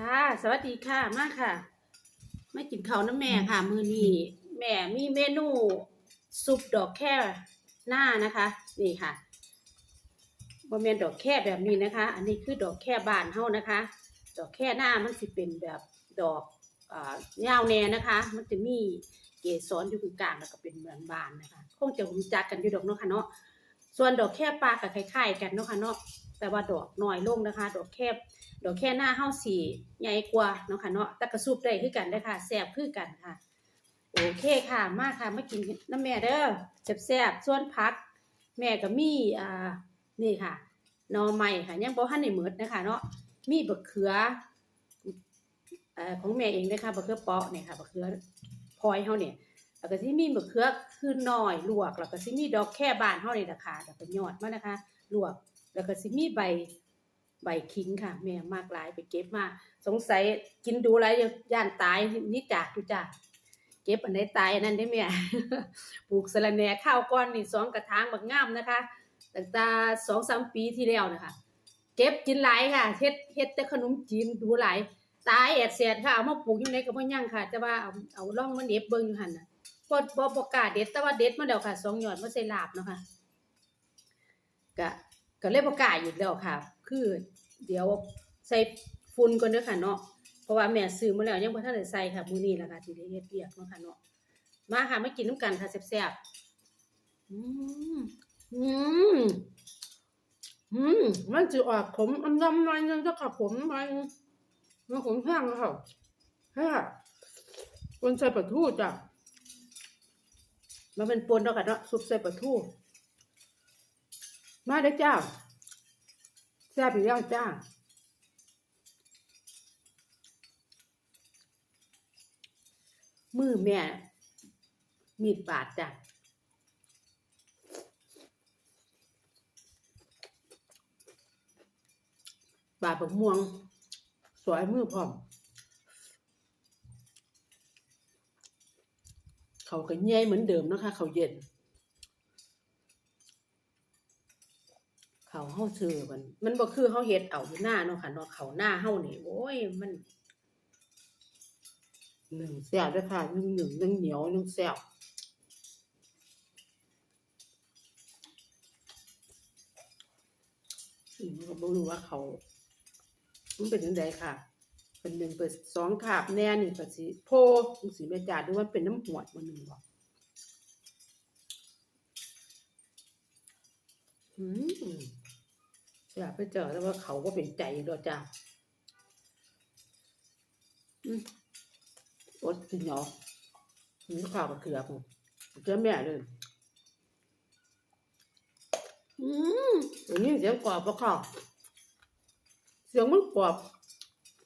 ค่ะ สวัสดีค่ะมาค่ะมากินข้าวน้ำแม่ค่ะ มือนี้แม่มีเมนูซุปดอกแค่หน้านะคะ นี่ค่ะบะเมนดอกแค่แบบนี้นะคะ อันนี้คือดอกแค่บานเฮานะคะ ดอกแค่หน้ามันสิเป็นแบบดอกอ่ายาวแน่นะคะ มันจะมีเกสรอยู่ตรงกลางแล้วก็เป็นเหมือนบานนะคะ คงจะรู้จักกันอยู่ดอกเนาะค่ะเนาะส่วนดอกแค่ปลากับคล้ายๆกันเนาะค่ะเนาะ แต่ว่าดอกน้อยลงนะคะ ดอกแคบดอกแค่หน้าเฮาสีใหญ่กว่าเนาะค่ะเนาะต่กระซุปได้คือกันได้ค่ะแซ่บคือกันค่ะ โอเคค่ะมากค่ะมากินน้ำแม่เด้อแซ่บๆส่วนผัก แม่ก็มีอ่านี่ค่ะน่อไม้ค่ะยังบ่ทันได้หมดนะคะเนาะมีบักเขืออ่อของแม่เองนะคะบักเขือเปาะเนี่ยค่ะบักเขือพลอยเฮาเนี่ยแล้วก็สิมีบักเขือคือน้อยลวกแล้วก็สิมีดอกแค่บานเฮานี่ล่ะคะแล้วก็ยอดมานะคะลวก แล้วก็สิมีใบใบคิงค่ะ แม่มากหลายไปเก็บมา สงสัยกินดูแล้วย่านตายนี่จากดูจ้าเก็บอันไหนตายอันนั้นได้แม่ปลูกสะระแหน่ข้าวก้อนนี่สองกระถางบักงามนะคะตั้งแต่สองสามปีที่แล้วนะคะ เก็บกินหลายค่ะเฮ็ดเฮ็ดแต่ขนมจีนดูหลายตายแอดแสดค่ะเอามาปลูกอยู่ในก็บ่ยังค่ะแต่ว่าเอาเอาล่องมันเด็บเบิ่งอยู่หันน่ะบ่บ่บ่กล้าเด็ดแต่ว่าเด็ดมาแล้วค่ะสองหยอดมาใส่ลาบเนาะค่ะก็ ก็เลยบ่กล้าอีกแล้วค่ะ คือเดี๋ยวใส่ฝุ่นก่อนเด้อค่ะเนาะเพราะว่าแม่ซื้อมาแล้วยังบ่ทันได้ใส่ค่ะมื้อนี้ล่ะค่ะที่ได้เฮ็ดเวียกเนาะค่ะเนาะมาค่ะมากินน้ำกันค่ะแซ่บๆอืมอืมอืมมันจะออกขมอำลำหน่อยนึงเจ้าค่ะขมหน่อยนึงมันขมแห้งแล้วค่ะแห้งคนใส่ปลาทูจ้ะมันเป็นปนแล้วกันเนาะซุปใส่ปลาทู มาเด้อจ้าแซ่บอีกแล้วจ้ามือแม่ มีดบาดจ้ะบาดบักม่วง สวยมือพร้อม เขาก็แย่เหมือนเดิมนะคะ เขาเย็น เขาเฮาซื้อมันมันบ่คือเฮาเฮ็ดเอาอยู่หน้าเนาะค่ะเนาะเขาหน้าเฮานี่โอ้ยมันหนึ่งแซ่บด้วยค่ะหนึ่งหนึ่งหนึ่งเหนียวหนึ่งแซ่บอืมก็บ่รู้ว่าเขามันเป็นจังไดค่ะเป็นหนึ่งเปิดสองขาบแน่นี่ก็สิโพจังสิแม่จ๋าดูว่าเป็นน้ำหวดมันหนึ่งบ่อืมอ ยากไปเจอแล้วว่าเขาก็เป็นใจดอกจ้าอืมอดกินเนาะนี่ข้าวกับเกลือผมเจอแม่เลยอืมอันนี้เสียงกรอบปะค่ะเสียงมันกรอบ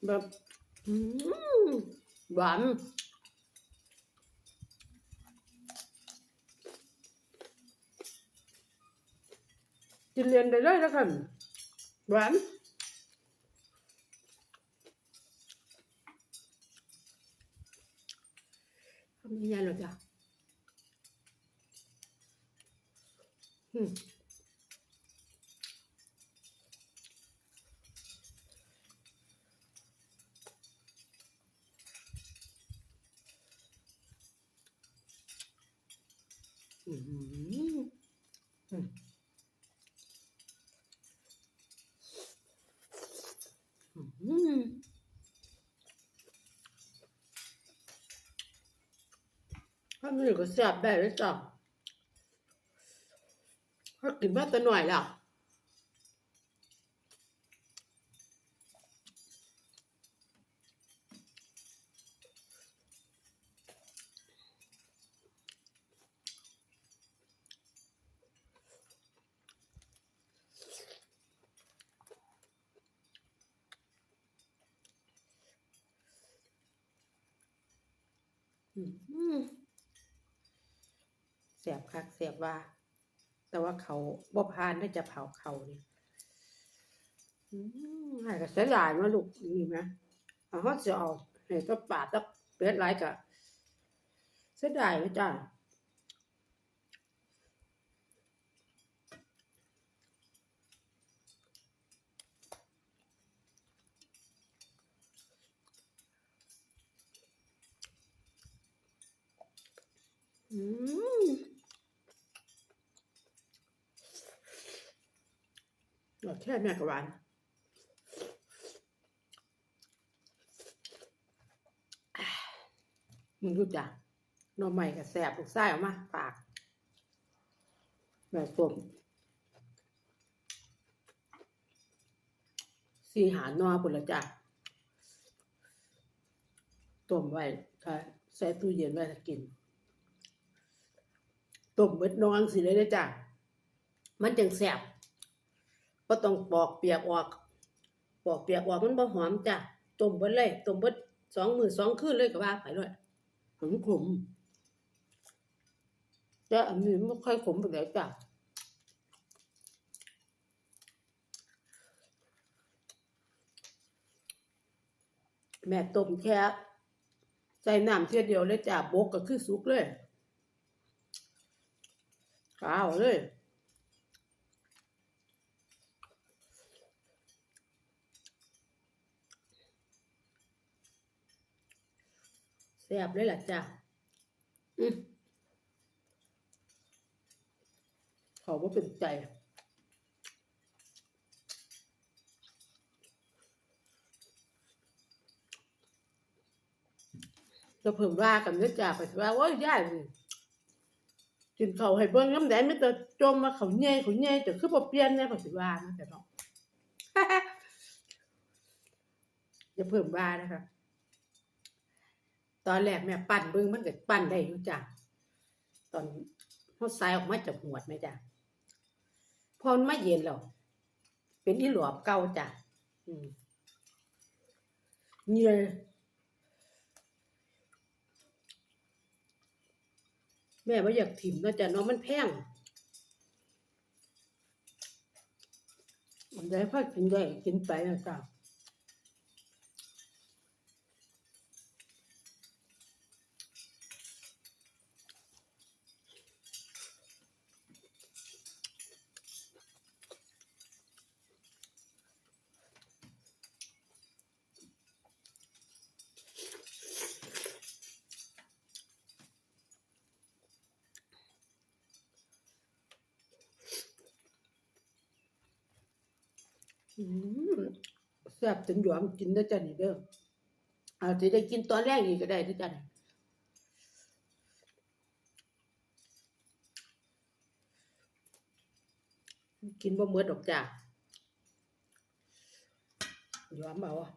แบบอืมหวานกินเรียนได้เลยแล้วกัน หวานทำยังไงหรอจ๊ะอืม อืมอืมอืม ถ้ามีก็แซ่บได้เลยจ้ะถ้ากินมาแต่หน่อยล้วอืม สียบคักเสียบว่า แต่ว่าเขาบ่พานได้จะเผาเขาเนี่ยหายกับเสียดายมาลูกนี่ไหมเอขาจะเอาเห็นต้องปาดต้องเป็ดไรกับเสียดายไหมจ้าอืม รสแค่แม่กวานมึงรู้จักน่อใหม่กับแสบลูกไส้ออกมาฝากแม่ส้มสีหาหนอปุ่นละจ้ะต้มไว้ใส่ตู้เย็นไว้ถ้ากินต้มเบิดนองสิเลยเด้จ้ะมันจังแซ่บ บ่ต้องปอกเปียกออก ปอกเปียกออกมันบ่หอมจ้ะต้มเบิดเลยต้มเบิดสองมือสองคืนเลยก็ว่าไปเลยขมขมแต่อันนี้ไม่ค่อยขมปานใดจ้ะแม่ต้มแค่ใส่น้ำเทียเดียวเลยจ้ะบกก็คือสุกเลยขาวเลย แซ่บเลยล่ะจ้ะอืมเขาว่าเป็นใจจะเพิ่มว่ากันเนื้อจ่าไปว่าโอ้ยยายนี่กินเขาให้เบิ่งน้ำแดงไม่แต่จมมาเขาใหญ่เขาใหญ่แต่คือบ่เปลี่ยนแน่ภาษีว่านะแต่เนาะจะเพิ่มว่านะคะ ตอนแรกแม่ปั้นเบิ่งมันก็ปั้นได้อยู่จ้ะตอนเขาใส่ออกมาจากหวดไหมจ้ะพอมันมาเย็นแล้วเป็นอีหลอบเก่าจ้ะเนี่ยแม่ว่อยากถิ่มนะจ้ะเนาะมันแพงมันได้พักกินได้กินไปนะจ้ะ แซ่บจนหยวมกินได้จ้ะนี่เด้ออาจจะได้กินตอนแรกอีกก็ได้เด้จ้ะนี่กินบ่หมดดอกจ้ะหยวมเอาอะ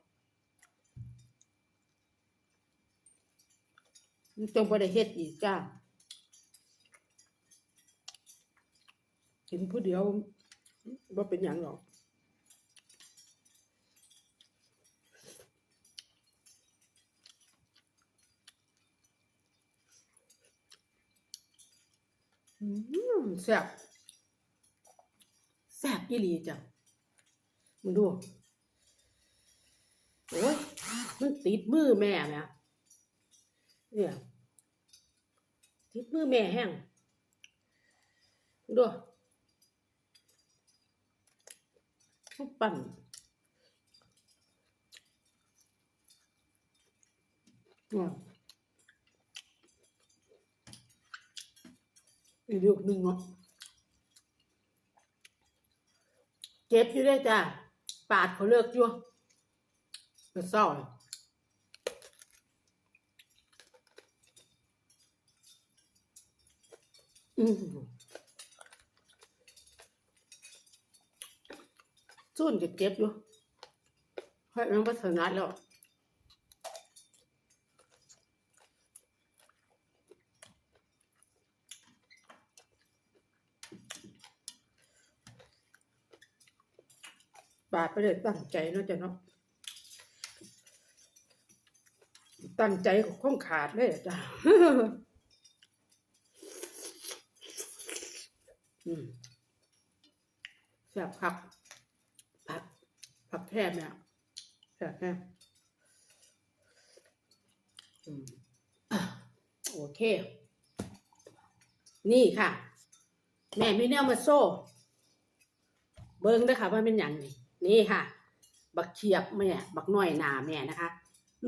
มันจงบ่ได้เฮ็ดอีกจ้า กินผู้เดียวบ่เป็นหยังหรอก แซ่บแซ่บอีหลีจ้ะมึงดูโอ้ยมันติดมือแม่แม่เนี่ยติดมือแม่แห้งมึงดูปั่นอ่ อีกลูกหนึ่งเนาะเจ็บอยู่ได้จ้ะปาดเขาเลิกยู่ไปเศร้าเลยอืมส่วนจะเจ็บอยู่เพราะมันพัฒนาแล้ว บาดไปเลยตั้งใจเนาะจ้ะเนาะตั้งใจของข้องขาดเลยอะจ้ะแซ่บผักผักผักแท้เนี่ยแซ่บแท้โอเค นี่ค่ะ แม่ไมีแนวมาโซ่ เบิ้งเด้วยค่ะว่าเป็นอย่างนี้ นี่ค่ะ บักเขียบแม่ บักน้อยหนาแม่นะคะ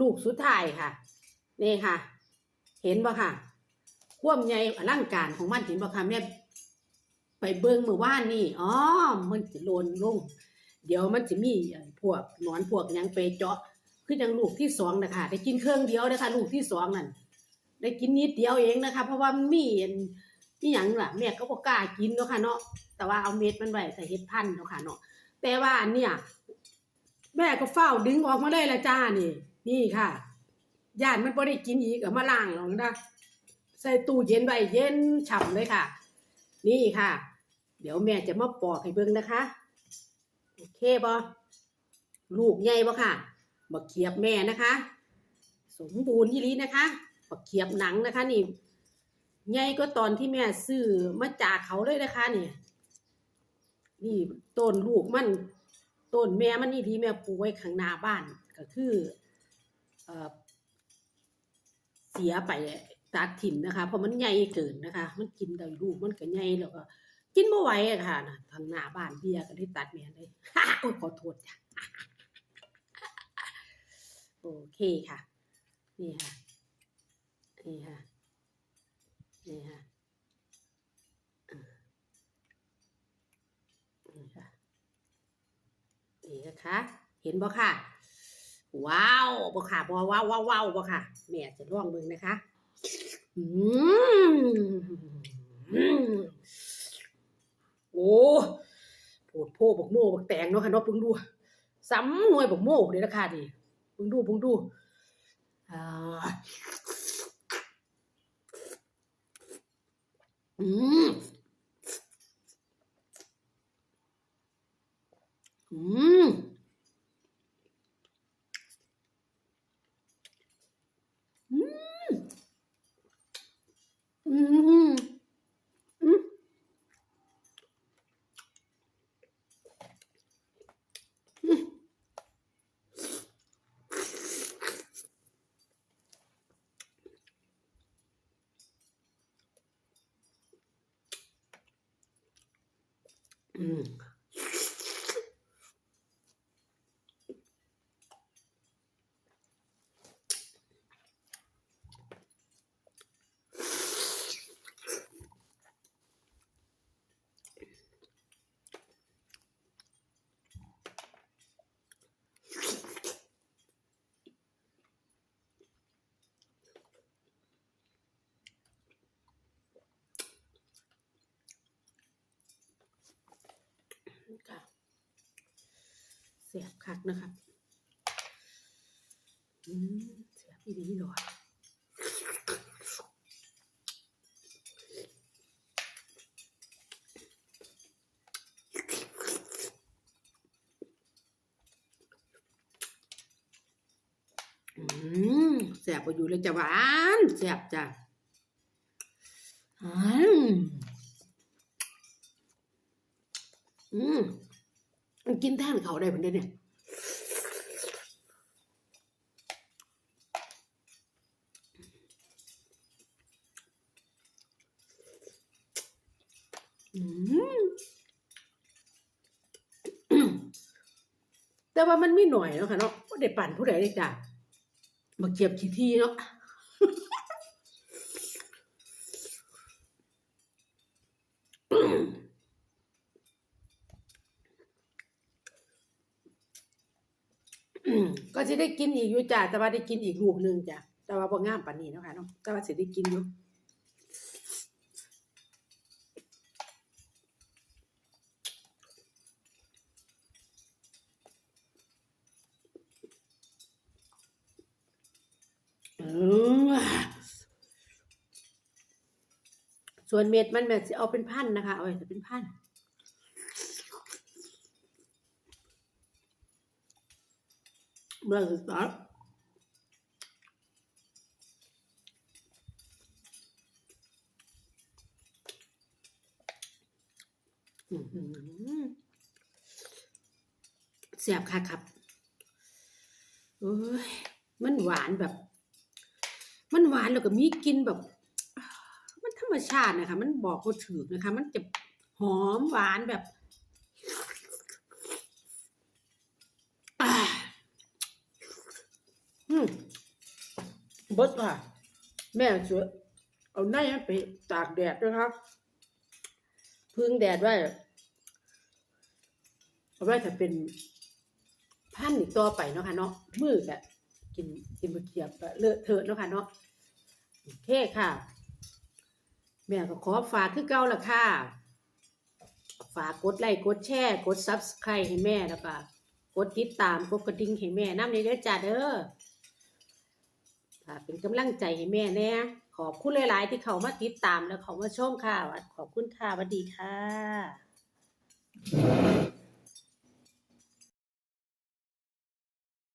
ลูกสุดท้ายค่ะ นี่ค่ะ เห็นปะค่ะควมใหญ่อลังการของมันเห็นบ่ค่ะแม่ไปเบิ่งเมื่อวานนี่อ๋อมันสิโลนลง เดี๋ยวมันจะมีพวกหนอนพวกยังไปเจาะคือจังลูกที่สองนะคะได้กินเครื่องเดียวนะคะลูกที่สองนั่นได้กินนิดเดียวเองนะคะ เพราะว่ามันมีอันนี่หยังล่ะแม่ก็บ่กล้ากินเนาะค่ะเนาะแต่ว่าเอาเม็ดมันไว้ใส่เห็ดพันเนาะค่ะเนาะ แต่ว่าอันเนี้ยแม่ก็เฝ้าดึงออกมาเลยละจ้านี่ นี่ค่ะย่านมันบ่ได้กินอีกเอามาล้างหรอกนะใส่ตู้เย็นไว้เย็นฉ่ำเลยค่ะ นี่ค่ะ เดี๋ยวแม่จะมาปอกให้เบิ่งนะคะ โอเคบ่ลูกใหญ่บ่ค่ะบักเขียบแม่นะคะ สมบูรณ์ที่ลีนะคะบักเขียบหนังนะคะ นี่ใหญ่ก็ตอนที่แม่ซื้อมาจากเขาเลยนะคะนี่ นี่ต้นลูกมันต้นแม่มันนี่ที่แม่ปลูกไว้ข้างหน้าบ้านก็คือเออเสียไปตัดถิ่นนะคะ เพราะมันใหญ่เกินนะคะ มันกินได้ลูกมันก็ใหญ่แล้วก็ กินไม่ไหวอะค่ะนะทางหน้าบ้านเบียก็ได้ตัดแม่เลยโอ้ยขอโทษจ้ะโอเคค่ะ นี่ค่ะ นี่ค่ะ นี่ค่ะอ่านี่ค่ะ นะคะเห็นบ่ค่ะ ว้าวบ่ค่ะบ่ว้าวว้าวว้าวบ่ค่ะแม่จะลองมึงนะคะอืมอืมโอ้โผดโพบักโม่บักแตงเนาะค่ะเนาะเพิ่งดูซ้ำหน่วยบักโม่เลยราคาดิเพิ่งดูเพิ่งดูอ่าอืมอืมอืมอืมอืม อื สียบคักนะครับอืมเสียบอีดีหน่อยอืมแสบไปอยู่เลยจ้ะหวานแสบจ้ะอืมอืม มันกินแท่นเขาได้เหมือนเดิมเนี่ยแต่ว่ามันไม่หน่อยเนาะค่ะเนาะบ่ได้ปั่นผู้ใดได้จ้ะมาเก็บขี้ที่เนาะ อืมก็จะได้กินอีกอยู่จ้ะแต่ว่าได้กินอีกลูกหนึ่งจ้ะแต่ว่าบ่งามปานนี้เนาะค่ะเนาะแต่ว่าสิได้กินอยู่อืมส่วนเม็ดมันแบบสิเอาเป็นพันนะคะ เอาไว้จะเป็นพัน เมื่อสตาร์เสียบค่ะครับอมันหวานแบบ มันหวานแล้วก็มีกินแบบ มันธรรมชาตินะคะ มันบอกก็ถือนะคะ มันจะหอมหวานแบบอ่า อืมบดค่ะ แม่สวยเอาในมันไปตากแดดด้วยครับพึ่งแดดไว้เอาไว้ถ้าเป็นพันอีกต่อไปเนาะค่ะเนาะมือก็กินกินมะเขียบเลอะเทอะเนาะค่ะเนาะโอเคค่ะ แม่ก็ขอฝากคือเก่าละค่ะ ฝากกดไลค์กดแชร์ กด Subscribe ให้แม่แล้วก็กดติดตามกดกระดิ่งให้แม่น้ำในเด้อจ้าเด้อ ค่ะเป็นกำลังใจให้แม่แน่ขอบคุณหลาย ๆ ที่เขามาติดตามและเขามาชมค่ะขอบคุณค่ะสวัสดีค่ะ